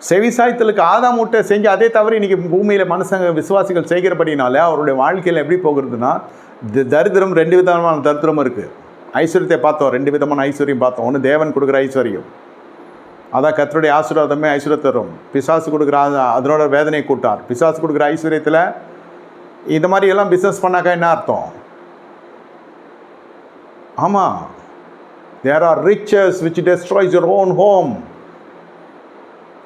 செவிசாய்த்தலுக்கு ஆதாமூட்டை செஞ்சு அதே தவிர இன்றைக்கி பூமியில் மனுஷங்க விசுவாசிகள் செய்கிறபடினால அவருடைய வாழ்க்கையில் எப்படி போகிறதுனா த- தரித்திரம் ரெண்டு விதமான தரித்திரமும் இருக்குது ஐஸ்வர்யத்தை பார்த்தோம் ரெண்டு விதமான ஐஸ்வர்யம் பார்த்தோம். ஒன்று தேவன் கொடுக்குற ஐஸ்வர்யம். அதான் கத்தருடைய ஆசீர்வாதமே ஐஸ்வர்யம் தரும் பிசாசு கொடுக்குற அதனோட வேதனையை கூட்டார். பிசாசு கொடுக்குற ஐஸ்வர்யத்தில் இந்த மாதிரி எல்லாம் பிஸ்னஸ் பண்ணாக்கா என்ன அர்த்தம்? ஆமாம் there are riches which destroys your own home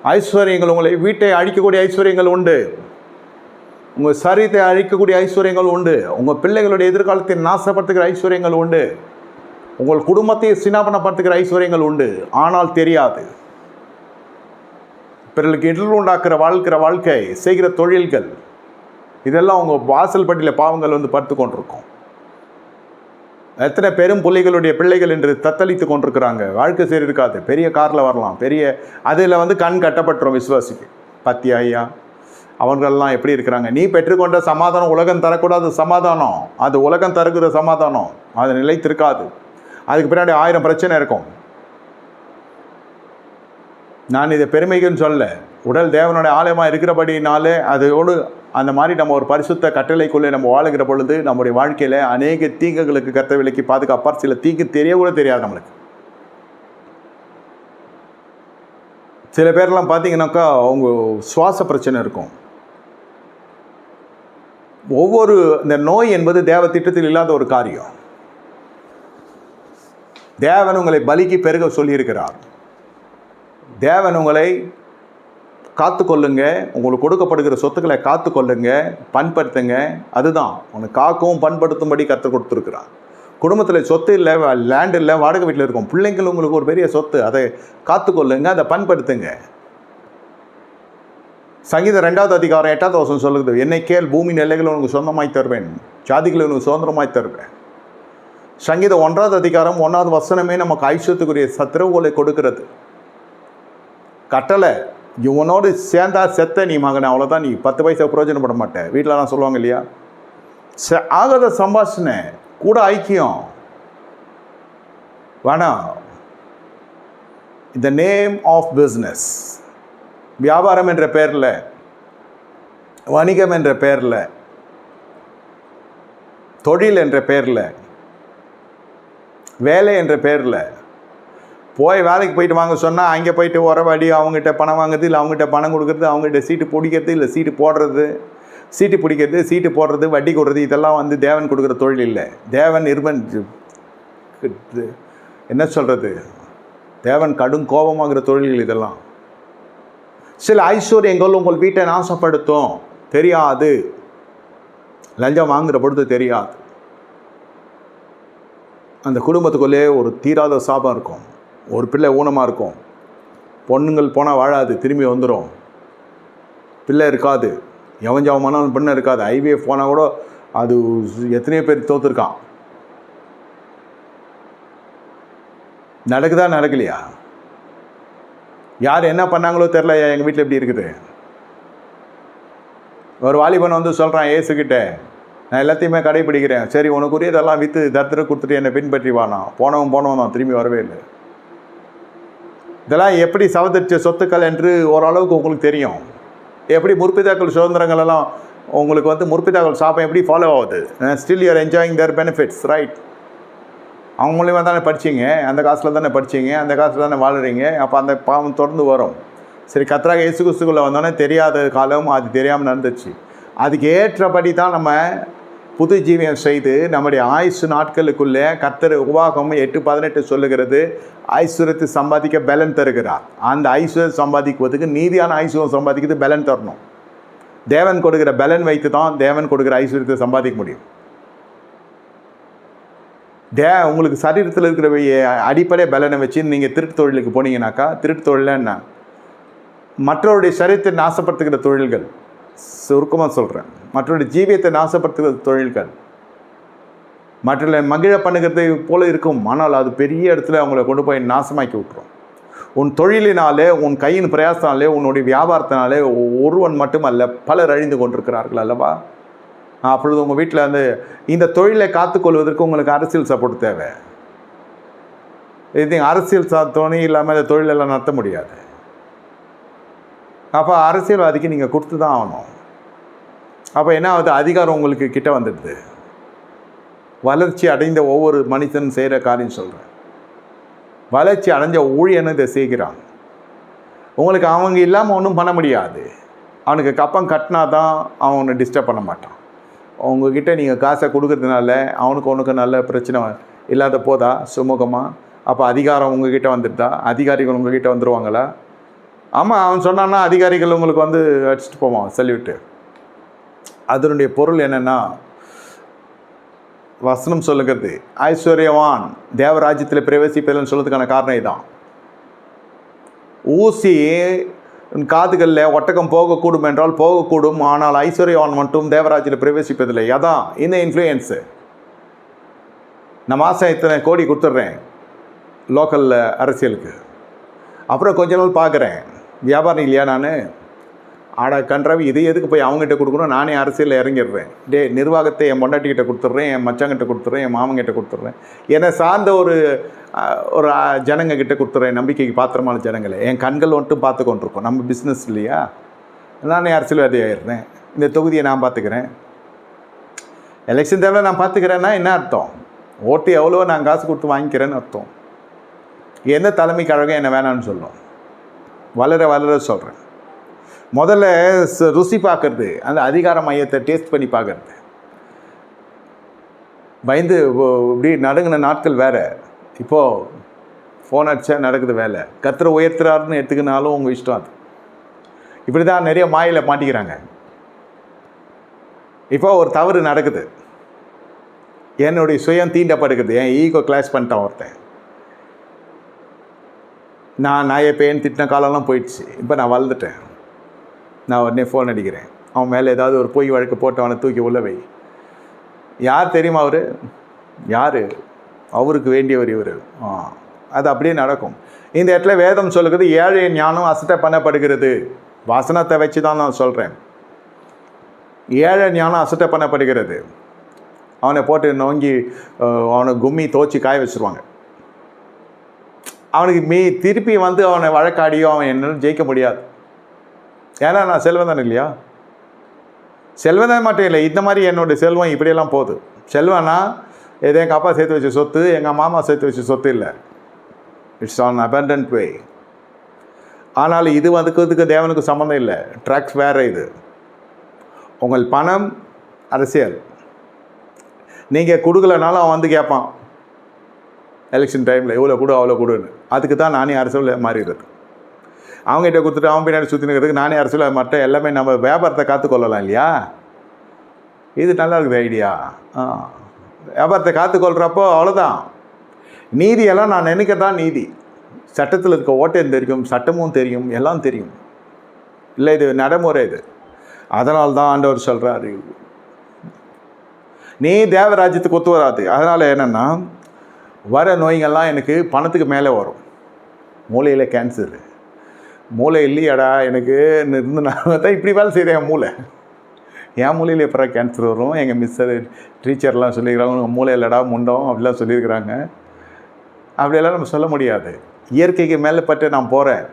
ஐஸ்வர்யங்கள் உங்களை வீட்டை அழிக்கக்கூடிய ஐஸ்வர்யங்கள் உண்டு. உங்கள் சரீரத்தை அழிக்கக்கூடிய ஐஸ்வர்யங்கள் உண்டு. உங்கள் பிள்ளைகளுடைய எதிர்காலத்தை நாசப்படுத்துகிற ஐஸ்வர்யங்கள் உண்டு. உங்கள் குடும்பத்தை சினாபனப்படுத்துகிற ஐஸ்வர்யங்கள் உண்டு. ஆனால் தெரியாது. பிறருக்கு இடர் உண்டாக்குற வாழ்க்கிற வாழ்க்கை செய்கிற தொழில்கள் இதெல்லாம் உங்கள் வாசல் பட்டியில் பாவங்கள் வந்து படுத்து கொண்டிருக்கும் எத்தனை பெரும் பிள்ளைகளுடைய பிள்ளைகள் என்று தத்தளித்து கொண்டிருக்கிறாங்க. வாழ்க்கை சரி இருக்காது. பெரிய காரில் வரலாம். பெரிய அதில் வந்து கண் கட்டப்பட்டுரும் விசுவாசிக்கு. பத்தி ஐயா அவர்கள்லாம் எப்படி இருக்கிறாங்க? நீ பெற்றுக்கொண்ட சமாதானம் உலகம் தரக்கூடாது சமாதானம். அது உலகம் தருகிற சமாதானம். அது நிலைத்திருக்காது. அதுக்கு பின்னாடி ஆயிரம் பிரச்சனை இருக்கும். நான் இதை பெருமைக்குன்னு சொல்ல உடல் தேவனுடைய ஆலயமாக இருக்கிறபடினாலே அதோடு அந்த மாதிரி நம்ம ஒரு பரிசுத்த கட்டளைக்குள்ளே நம்ம வாழுகிற பொழுது நம்முடைய வாழ்க்கையில் அநேக தீங்குகளுக்கு கத்த விலைக்கு பாதுகாப்பார். சில தீங்கு தெரிய கூட தெரியாது நம்மளுக்கு. சில பேர்லாம் பார்த்தீங்கன்னாக்கா அவங்க சுவாச பிரச்சனை இருக்கும். ஒவ்வொரு இந்த நோய் என்பது தேவ திட்டத்தில் இல்லாத ஒரு காரியம். தேவன் உங்களை பலிக்கு பெருக சொல்லியிருக்கிறார். தேவன் உங்களை காத்துக்கொள்ளுங்க. உங்களுக்கு கொடுக்கப்படுகிற சொத்துக்களை காத்துக்கொள்ளுங்க பண்படுத்துங்க அதுதான். உனக்கு காக்கவும் பண்படுத்தும்படி கற்றுக் கொடுத்துருக்குறான் குடும்பத்தில் சொத்து இல்லை லேண்ட் இல்லை வாடகை வீட்டில் இருக்கும். பிள்ளைங்கள் உங்களுக்கு ஒரு பெரிய சொத்து. அதை காத்துக்கொள்ளுங்க அதை பண்படுத்துங்க சங்கீதம் ரெண்டாவது அதிகாரம் எட்டாவது வருஷம் சொல்லுது என்னை கேள் பூமி நிலைகளை உனக்கு சொந்தமாய் தருவேன். ஜாதிகளை உனக்கு சுதந்திரமாய் தருவேன். சங்கீதம் ஒன்றாவது அதிகாரம் ஒன்றாவது வசனமே நமக்கு ஐஸ்வத்துக்குரிய சத்திரவுகளை கொடுக்கிறது. கட்டளை இவனோடு சேர்ந்தா செத்த நீ மகன் அவ்வளோதான் நீ பத்து பைசா பிரயோஜனப்பட மாட்டேன் வீட்டிலலாம் சொல்லுவாங்க இல்லையா? ச- ஆகாத சம்பாஷணை கூட ஐக்கியம். வேணாம். இந்த நேம் ஆஃப் பிஸ்னஸ் வியாபாரம் என்ற பெயரில் வணிகம் என்ற பெயரில் தொழில் என்ற பெயரில் வேலை என்ற பெயரில் போய் வேலைக்கு போயிட்டு வாங்க சொன்னால் அங்கே போயிட்டு உறவாடி அவங்ககிட்ட பணம் வாங்குறது இல்லை அவங்ககிட்ட பணம் கொடுக்குறது அவங்ககிட்ட சீட்டு பிடிக்கிறது இல்லை சீட்டு போடுறது சீட்டு பிடிக்கிறது சீட்டு போடுறது வட்டி கொடுறது இதெல்லாம் வந்து தேவன் கொடுக்குற தொழில் இல்லை. தேவன் நிர்பன் என்ன சொல்கிறது தேவன் கடும் கோபமாகிற தொழில்கள் இதெல்லாம். சில ஐஸ்வர்யங்கள் உங்கள் வீட்டை நாசப்படுத்தும். தெரியாது. லஞ்சம் வாங்குகிற பொழுது தெரியாது. அந்த குடும்பத்துக்குள்ளே ஒரு தீராத சாபம் இருக்கும். ஒரு பிள்ளை ஊனமாக இருக்கும். பொண்ணுங்கள் போனால் வாழாது திரும்பி வந்துடும் பிள்ளை இருக்காது. எவஞ்சவமானாலும் பெண்ணை இருக்காது. ஐவிஎஃப் போனால் கூட அது எத்தனையோ பேர் தோத்துருக்கான். நடக்குதா நடக்கலையா? யார் என்ன பண்ணாங்களோ தெரில எங்கள் வீட்டில் எப்படி இருக்குது? ஒரு வாலிபன் வந்து சொல்கிறான் ஏசுக்கிட்ட நான் எல்லாத்தையுமே கடைப்பிடிக்கிறேன் சரி உனக்குரியதெல்லாம் விற்று தத்திர கொடுத்துட்டு என்னை பின்பற்றி வானா போனவன் போனவன் தான் திரும்பி வரவே இல்லை. இதெல்லாம் எப்படி சவதரிச்ச சொத்துக்கள் என்று ஓரளவுக்கு உங்களுக்கு தெரியும். எப்படி முற்பிதாக்கள் சுதந்திரங்கள் எல்லாம் உங்களுக்கு வந்து முற்பிதாக்கள் சாப்பம் எப்படி ஃபாலோ ஆகுது? Still you're enjoying their benefits right அவங்க மூலியமாக தானே படிச்சீங்க? அந்த காசில் தானே படிச்சீங்க? அந்த காசில் தானே வாழுறீங்க? அப்போ அந்த பாவம் தொடர்ந்து வரும். சரி கத்ராக இயேசு கிறிஸ்துக்குள்ளே வந்தோடனே தெரியாத காலம் அது தெரியாமல் நடந்துச்சு. அதுக்கு ஏற்றபடி தான் நம்ம புது ஜீவியம் செய்து நம்முடைய ஆயுசு நாட்களுக்குள்ளே கர்த்தர் உபாகம் எட்டு பதினெட்டு சொல்லுகிறது ஐஸ்வர்யத்தை சம்பாதிக்க பலன் தருகிறார். அந்த ஐஸ்வர்யம் சம்பாதிக்குவதுக்கு நீதியான ஐஸ்வர்யம் சம்பாதிக்கிறது பலன் தரணும். தேவன் கொடுக்கிற பலன் வைத்து தான் தேவன் கொடுக்கிற ஐஸ்வர்யத்தை சம்பாதிக்க முடியும். தே உங்களுக்கு சரீரத்தில் இருக்கிற அடிப்படை பலனை வச்சு நீங்கள் திருட்டு தொழிலுக்கு போனீங்கன்னாக்கா திருட்டு தொழில் என்ன? மற்றவருடைய சரீரத்தை நாசப்படுத்துகிற தொழில்கள். சுருக்கமாக சொல்கிறேன் மற்றவருடைய ஜீவியத்தை நாசப்படுத்துகிற தொழில்கள். மற்றவர்களை மகிழ பண்ணுகிறது போல இருக்கும் ஆனால் அது பெரிய இடத்துல அவங்கள கொண்டு போய் நாசமாக்கி விட்டுரும். உன் தொழிலினாலே உன் கையின் பிரயாசத்தினாலே உன்னுடைய வியாபாரத்தினாலே ஒருவன் மட்டுமல்ல பலர் அழிந்து கொண்டிருக்கிறார்கள் அல்லவா? அப்பொழுது உங்கள் வீட்டில் வந்து இந்த தொழிலை காத்துக்கொள்வதற்கு உங்களுக்கு அரசியல் சப்போர்ட் தேவை. இது அரசியல் சா துணை இல்லாமல் இந்த தொழிலெல்லாம் நடத்த முடியாது. அப்போ அரசியல்வாதிக்கு நீங்கள் கொடுத்து தான் ஆகணும். அப்போ என்ன ஆகுது? அதிகாரம் உங்களுக்கு கிட்ட வந்துடுது. வளர்ச்சி அடைந்த ஒவ்வொரு மனிதனும் செய்கிற காரியம் சொல்கிறேன் வளர்ச்சி அடைஞ்ச ஊழியனும் இதை செய்கிறான். உங்களுக்கு அவங்க இல்லாமல் ஒன்றும் பண்ண முடியாது. அவனுக்கு கப்பம் கட்டினா தான் அவன் டிஸ்டர்ப் பண்ண மாட்டான். உங்ககிட்ட நீங்கள் காசை கொடுக்கறதுனால அவனுக்கு உனக்கு நல்ல பிரச்சனை இல்லாத போதா? சுமூகமாக அப்போ அதிகாரம் உங்ககிட்ட வந்துடுதா? அதிகாரிகள் உங்ககிட்ட வந்துடுவாங்களா ஆமாம் அவன் சொன்னான்னா அதிகாரிகள் உங்களுக்கு வந்து அடிச்சுட்டு போவான் சொல்லிவிட்டு. அதனுடைய பொருள் என்னென்னா வசனம் சொல்லுகிறது ஐஸ்வர்யவான் தேவராஜ்யத்தில் பிரவேசிப்பதில்னு சொல்கிறதுக்கான காரணம் இதுதான் ஊசி காதுகளில் ஒட்டகம் போகக்கூடும் என்றால் போகக்கூடும் ஆனால் ஐஸ்வர்யவான் மட்டும் தேவராஜ்யத்தில் பிரவேசிப்பதில்லை. அதான் இந்த இன்ஃப்ளூயன்ஸு நான் மாதம் இத்தனை கோடி கொடுத்துட்றேன் லோக்கலில் அரசியலுக்கு. அப்புறம் கொஞ்ச நாள் பார்க்குறேன். வியாபாரம் இல்லையா நான்? ஆடா கன்றாவி இது எதுக்கு போய் அவங்ககிட்ட கொடுக்கணும்? நானே அரசியலில் இறங்கிடுறேன். டே நிர்வாகத்தை என் பொண்டாட்டிக்கிட்ட கொடுத்துட்றேன் என் மச்சாங்கிட்ட கொடுத்துட்றேன் என் மாமங்கிட்ட கொடுத்துட்றேன். என்னை சார்ந்த ஒரு ஒரு ஜனங்கக்கிட்ட கொடுத்துட்றேன் நம்பிக்கைக்கு பாத்திரமான ஜனங்களை. என் கண்கள் மட்டும் பார்த்து கொண்டிருக்கோம். நம்ம பிஸ்னஸ் இல்லையா? நானே அரசியல்வாதி ஆயிடுறேன் இந்த தொகுதியை நான் பார்த்துக்கிறேன். எலெக்ஷன் தேவை நான் பார்த்துக்கிறேன்னா என்ன அர்த்தம்? ஓட்டு எவ்வளோ நான் காசு கொடுத்து வாங்கிக்கிறேன்னு அர்த்தம். எந்த தலைமை கழகம் என்னை வேணாம்னு சொல்லும்? வளர வளர சொல்கிறேன் முதல்ல ருசி பார்க்கறது அந்த அதிகார மையத்தை டேஸ்ட் பண்ணி பார்க்கறது. பயந்து இப்படி நடுங்கின நாட்கள் வேறு. இப்போது ஃபோன் அடித்தா நடக்குது வேலை. கத்திர உயர்த்துறாருன்னு எடுத்துக்கினாலும் உங்கள் இஷ்டம் அது. இப்படி தான் நிறைய மாயில் மாட்டிக்கிறாங்க. இப்போ ஒரு தவறு நடக்குது. என்னுடைய சுயம் தீண்டப்படுகிறது. என் ஈகோ கிளாஸ் பண்ணிட்டான் ஒருத்தன். நான் நாயை பேன் திட்டின காலம்லாம் போயிடுச்சு. இப்போ நான் வளர்ந்துட்டேன். நான் உடனே ஃபோன் அடிக்கிறேன். அவன் மேலே ஏதாவது ஒரு பொய் வழக்கு போட்டு அவனை தூக்கி உள்ள வை. யார் தெரியுமா அவர்? யார்? அவருக்கு வேண்டியவர் இவர். ஆ அது அப்படியே நடக்கும். இந்த இடத்துல வேதம் சொல்லுகிறது ஏழை ஞானம் அசட்டை பண்ணப்படுகிறது. வசனத்தை வச்சு தான் நான் சொல்கிறேன் ஏழை ஞானம் அசட்டை பண்ணப்படுகிறது. அவனை போட்டு நோங்கி அவனை கும்மி தோச்சி காய வச்சுருவாங்க. அவனுக்கு மீ திருப்பி வந்து அவனை வழக்காடியோ அவன் என்னன்னு ஜெயிக்க முடியாது. ஏன்னா நான் செல்வந்தன் இல்லையா? செல்வந்தன் மட்டும் இல்லை இந்த மாதிரி என்னோட செல்வம் இப்படியெல்லாம் போகுது. செல்வம்னா ஏதோ எங்கள் அப்பா சேர்த்து வச்ச சொத்து எங்கள் மாமா சேர்த்து வச்ச சொத்து இல்லை. இட்ஸ் ஆன் அபண்டன்ட் வே ஆனால் இது அதுக்கு தேவனுக்கு சம்மந்தம் இல்லை. ட்ராக்ஸ் வேறு இது. உங்கள் பணம் அரசியல். நீங்கள் கொடுக்கலனாலும் அவன் வந்து கேட்பான். எலெக்ஷன் டைமில் எவ்வளோ கொடு அவ்வளோ கொடுன்னு. அதுக்கு தான் நானே அரசியல் மாறிடுறது அவங்ககிட்ட கொடுத்துட்டு அவன் பின்னாடி சுற்றினுக்கிறதுக்கு நானே அரசியல் மட்டும் எல்லாமே நம்ம வியாபாரத்தை காத்துக்கொள்ளலாம் இல்லையா? இது நல்லா இருக்குது ஐடியா ஆ. வியாபாரத்தை காத்துக்கொள்கிறப்போ அவ்வளோதான் நீதியெல்லாம் நான் நினைக்க தான் நீதி. சட்டத்தில் இருக்க ஓட்டம் தெரியும் சட்டமும் தெரியும் எல்லாம் தெரியும். இல்லை இது நடைமுறை இது. அதனால தான் ஆண்டவர் சொல்கிறாரு நீ தேவராஜ்யத்துக்கு ஒத்து வராது. அதனால் என்னென்னா வர நோய்கள்லாம் எனக்கு பணத்துக்கு மேலே வரும். மூளையில் கேன்சரு மூளை இல்லையாடா எனக்கு இருந்து நான் தான் இப்படி வேலை செய்கிறேன் என் மூளை. என் மூலையில் எப்போ கேன்சர் வரும்? எங்கள் மிஸ்ஸர் டீச்சர்லாம் சொல்லியிருக்கிறாங்க உங்கள் மூளை இல்லைடா முண்டம் அப்படிலாம் சொல்லியிருக்கிறாங்க. அப்படியெல்லாம் நம்ம சொல்ல முடியாது. இயற்கைக்கு மேலே பட்டு நான் போகிறேன்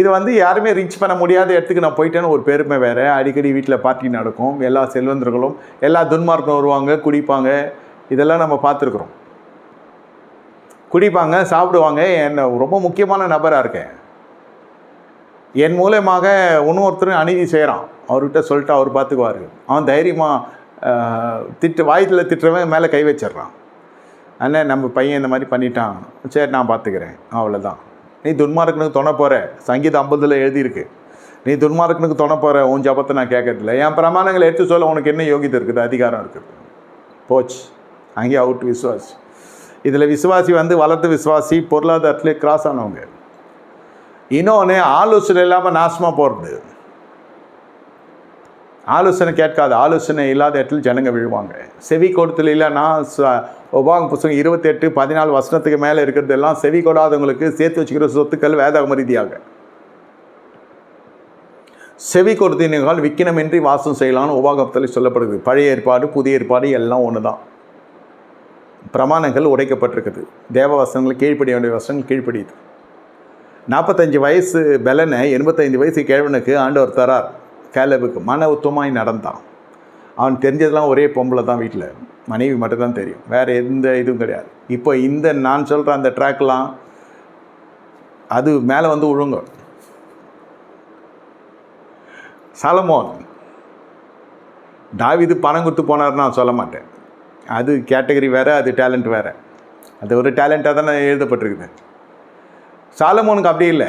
இது வந்து யாருமே ரீச் பண்ண முடியாத இடத்துக்கு நான் போயிட்டேன்னு ஒரு பெருமை வேறு. அடிக்கடி வீட்டில் பார்ட்டி நடக்கும். எல்லா செல்வந்தர்களும் எல்லா துன்மார்க்கும் வருவாங்க குடிப்பாங்க. இதெல்லாம் நம்ம பார்த்துருக்குறோம். குடிப்பாங்க சாப்பிடுவாங்க. என்ன ரொம்ப முக்கியமான நபராக இருக்கேன். என் மூலயமாக இன்னொருத்தரும் அநீதி செய்கிறான் அவர்கிட்ட சொல்லிட்டு அவர் பார்த்துக்குவார் அவன் தைரியமாக திட்டு வாயத்தில் திட்டுறவன் மேலே கை வச்சிடுறான். அண்ணன் நம்ம பையன் இந்த மாதிரி பண்ணிட்டான். சரி நான் பார்த்துக்கிறேன் அவ்வளோதான் நீ துன்மார்க்கனுக்கு துணை போகிற சங்கீதம் ஐம்பதில் எழுதியிருக்கு. நீ துன்மார்க்கனுக்கு துணை போகிற உன் ஜபத்தை நான் கேட்கறதில்ல. என் பிரமாணங்களை எடுத்து சொல்ல உனக்கு என்ன யோகியத்தை இருக்குது? அதிகாரம் இருக்குது. போச்சு. அங்கேயே அவுட் விஸ்வாஸ் இதில் விசுவாசி வந்து வளர்த்து விசுவாசி பொருளாதாரத்திலே கிராஸ் ஆனவங்க. இன்னொன்று ஆலோசனை இல்லாமல் நாசமாக போகிறது ஆலோசனை கேட்காது. ஆலோசனை இல்லாத இடத்துல ஜனங்க விழுவாங்க. செவி கொடுத்துல இல்லைன்னா ச- உபாகம் புத்தகம் இருபத்தெட்டு பதினாலு வருஷத்துக்கு மேலே இருக்கிறது எல்லாம் செவி கொடாதவங்களுக்கு சேர்த்து வச்சுக்கிற சொத்துக்கள் வேதாகம ரீதியாக. செவி கொடுத்தினால் விக்கினமின்றி வாசம் செய்யலாம்னு உபாகத்தில் சொல்லப்படுது. பழைய ஏற்பாடு புதிய ஏற்பாடு எல்லாம் ஒன்று தான் பிரமாணங்கள் உடைக்கப்பட்டிருக்குது. தேவ வசனங்கள் கீழ்ப்படிய வேண்டிய வசனங்கள் கீழ்ப்படியுது. நாற்பத்தஞ்சு வயசு பெலனை எண்பத்தைந்து வயசு கிழவனுக்கு ஆண்டவர் தரார். கேலபுக்கு மன உத்தமாய் நடந்தான். அவன் தெரிஞ்சதெல்லாம் ஒரே பொம்பளை தான் வீட்டில் மனைவி மட்டும்தான் தெரியும். வேறு எந்த இதுவும் கிடையாது. இப்போ இந்த நான் சொல்கிற அந்த ட்ராக்லாம் அது மேலே வந்து விழுங்க சாலமோன் தாவிது பணம் கொடுத்து போனார்னு நான் சொல்ல மாட்டேன். அது கேட்டகரி வேறு அது டேலண்ட் வேறு. அது ஒரு டேலண்ட்டாக தானே எழுதப்பட்டிருக்குது. சாலமோனுக்கு அப்படி இல்லை.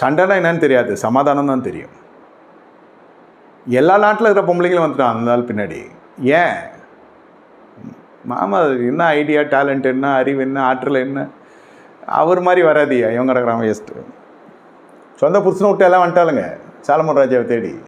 சண்டைனா என்னன்னு தெரியாது சமாதானம் தான் தெரியும். எல்லா நாட்டில் இருக்கிற பொம்பளைங்களும் வந்துட்டான் அந்த நாள் பின்னாடி. ஏன்? மாமா என்ன ஐடியா டேலண்ட் என்ன அறிவு என்ன ஆற்றல் என்ன? அவர் மாதிரி வராதியா இவங்க கிடக்குறான் வேஸ்ட்டு சொந்த புருஷனை விட்டு எல்லாம் வந்துட்டாலுங்க சாலமன் ராஜாவை தேடி.